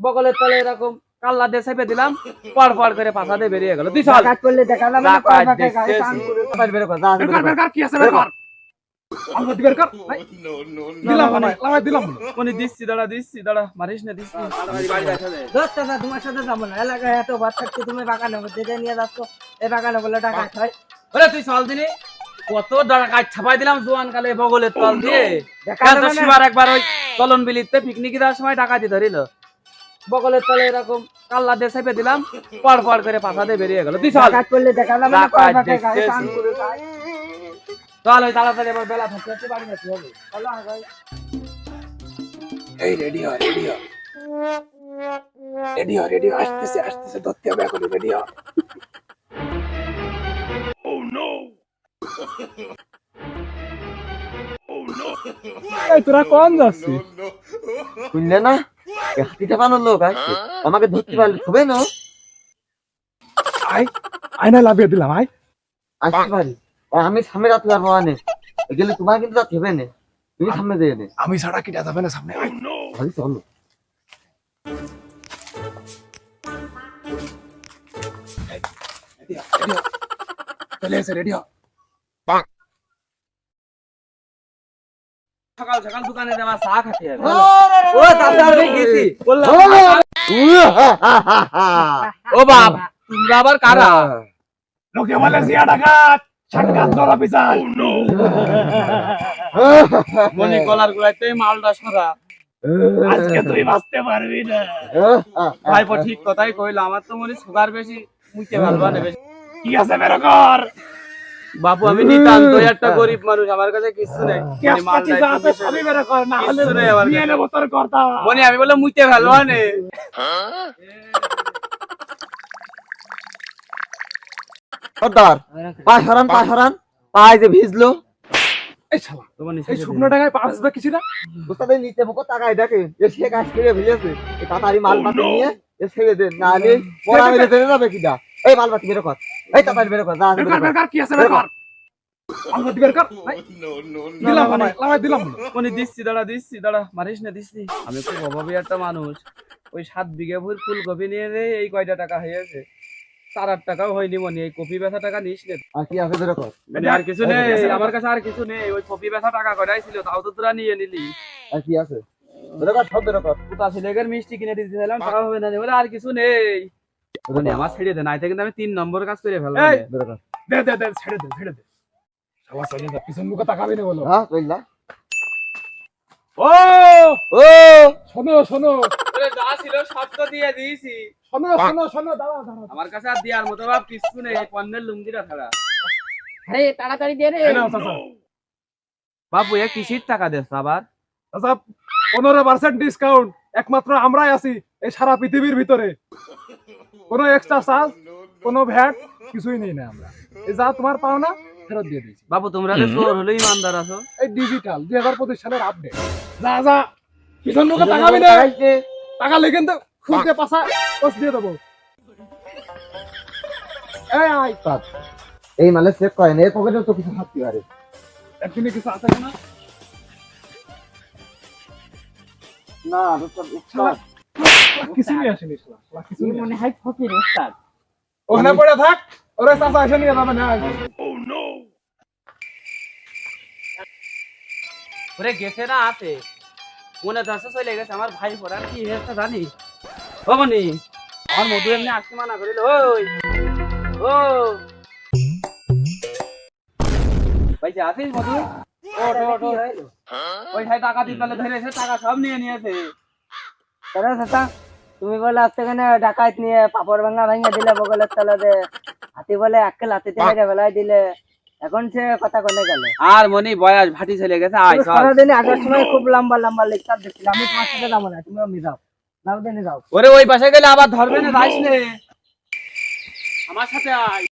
বগলের তলে এরকম কাল্লা দিয়ে চেপে দিলাম পড় পড় করে পাছা দিয়ে বেরিয়ে গেল। করলে দেখা যাবে না কয় টান করে। বের কর, বের কর, কি আছে বের কর। তোমার সাথে যাব না। এলাকায় এত বাদ থাকতে তুমি বাগানে নিয়ে যাচ্ছ। এই বাগানে বলে হয় ওরে তুই চল কত টাকা ছাপাই দিলাম জোয়ান কালে বগলের তল দিয়ে। একবার ওই চলন বিলিতে পিকনিক দেওয়ার সময় ডাকাতি ধরিল। বগলের তলে এরকম কাল্লা দিয়ে চেপে দিলাম পড় পড় করে পাছা দিয়ে বেরিয়ে গেল। তুই চল। না ওই তাড়াতাড়ি আবার বেলা থাকতে বাড়ি যেতে হবে। এই রেডি হ রেডি হ। রেডি হ রেডি হ আসতেছে আসতেছে ধরতে হবে এখন রেডি হ। এই তোরা কোন যাচ্ছিস? শুনলে না? হাতি চাপানোর লোক আসছে আমাকে ধরতে পারলে হবে না। আই আয়না লাভিয়ে দিলাম আই। আসতে পারি। আমি সামনে রাখতে পারব মানে গেলে তোমার কিন্তু রাত হবে না। তুমি সামনে দিয়ে নে। আমি ছাড়া কিটা যাবে না সামনে ভাই চলো। চলে এসে রেডি হ। সকাল সকাল দোকানে যাওয়া চা খাতে ও দাদা আমি গেছি বললাম ও বাপ তোমরা আবার কারা লোকে বলে জিয়া ডাকাত সাক্ষাৎ ধরা পিছাল মনি কলার গুলাইতে মালটা সরা আজকে তুই বাঁচতে পারবি না ভাইপো ঠিক কথাই কইলো আমার তো মনে সুগার বেশি মুইতে ভালবা না বেশি কি আছে বাপু আমি নিতান্ত একটা গরিব মানুষ আমার কাছে কিছু নেই। মনি না আমি বলে মুইতে ভালবা নে। সর্দার পা সরান পা সরান। পায়ে যে ভিজলো। এই শালা তো এই শুকনো টাকায় পাঁচ বা কিছু না? বুঝতে নিচে মুখ তাকাই দেখে যে সে গাছ ফিরে ভিজেছে। তাড়াতাড়ি মাল পাতি নিয়ে এ ছেড়ে দেন নাহলে পড়া মেরে দেবে কিনা এই মাল পাতি বের কর। এই তাড়াতাড়ি বের কর যা কি আছে বের কর। কর ভাই, দিলাম মনি দিচ্ছি দাঁড়া দিচ্ছি দাঁড়া মারিস না দিচ্ছি আমি খুব অভাবী একটা মানুষ ওই সাত বিঘা ফুল ফুলকপি নিয়ে রে এই কয়টা টাকা হয়েছে চার আট টাকাও হয়নি মনি এই কপি বেচা টাকা নিস নে আর কি আছে কর মানে আর কিছু নেই আমার কাছে আর কিছু নেই ওই কপি বেচা টাকা কয়টাই ছিল তাও তো তোরা নিয়ে নিলি আর কি আছে কর সব কর ছেলেকের মিষ্টি কিনে দিতেছিলাম টাকা হবে না বলে আর কিছু নেই মানে আমার ছেড়ে দে নাই কিন্তু আমি তিন নম্বর কাজ করে কর দে দে দে ছেড়ে দে ছেড়ে দে শালা চলে যা পিছন মুখে তাকাবি না বলো। হ্যাঁ চললা ও! ও! শোনো শোনো। যা ছিল সব তো দিয়ে দিয়েছি। শোনো শোনো শোনো দাঁড়া দাঁড়া আমার কাছে আর দেওয়ার মতো ভাব কিছু নেই এই পণ্যের লুঙ্গিটা ছাড়া। আরে তাড়াতাড়ি দে রে। এই নাও চাচা। বাপু এ কিসির টাকা দেস আবার? চাচা পনেরো পার্সেন্ট ডিসকাউন্ট একমাত্র আমরাই আছি এই সারা পৃথিবীর ভিতরে। কোনো এক্সট্রা চার্জ কোনো ভ্যাট কিছুই নেই না আমরা। এই যা তোমার পাও না ফেরত দিয়ে দিয়েছি। বাবু তোমরা তো চোর হলো ইমানদার আছো। এই ডিজিটাল দুই হাজার পঁচিশ সালের আপডেট যা যা পিছন মুখে তাকাবি না। টাকা লেগেন তো খুলতে পাশা পস দিয়ে দেবো। এই আই এই মালে চেক করেন এর পকেটে তো কিছু থাকতে পারে। একদিনে কিছু আছে না না শালা, কিছুই আসেনি নেই। মনে হয় ফকির ওস্তাদ। ওখানে পড়ে থাক ওরে চাচা এসে নিয়ে যাবে না ওরে গেছে না আছে মনে ধরছে চলে গেছে আমার ভাই পড়ার কি হয়েছে জানি? ও মনি আমার মধু এমনি আসতে মানা করিল। ওই ও। পয়সা আছিস মধু? ওঠ ওঠ ওঠ। ওই সাই টাকা দিতে ধরেছে টাকা সব নিয়ে নিয়েছে। তারা চাচা তুমি বলে আজকে এখানে ডাকাত নিয়ে পাপড় ভাঙা ভাঙা দিলে বগলের তলাতে হাতি বলে একেল হাতিতে মেরে ফেলাই দিলে। এখন সে কথা কোনে গেল। আর মনি বয়স ভাটি চলে গেছে আয় চল। সারাদিনে আসার সময় খুব লম্বা লম্বা লেকচার দেখছিলাম। আমি তোমার সাথে যাব না তুমিও মিজাও। যাও দিনে যাও। ওরে ওই পাশে গেলে আবার ধরবে না যাইস আমার সাথে আয়।